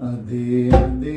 അതേ അതേ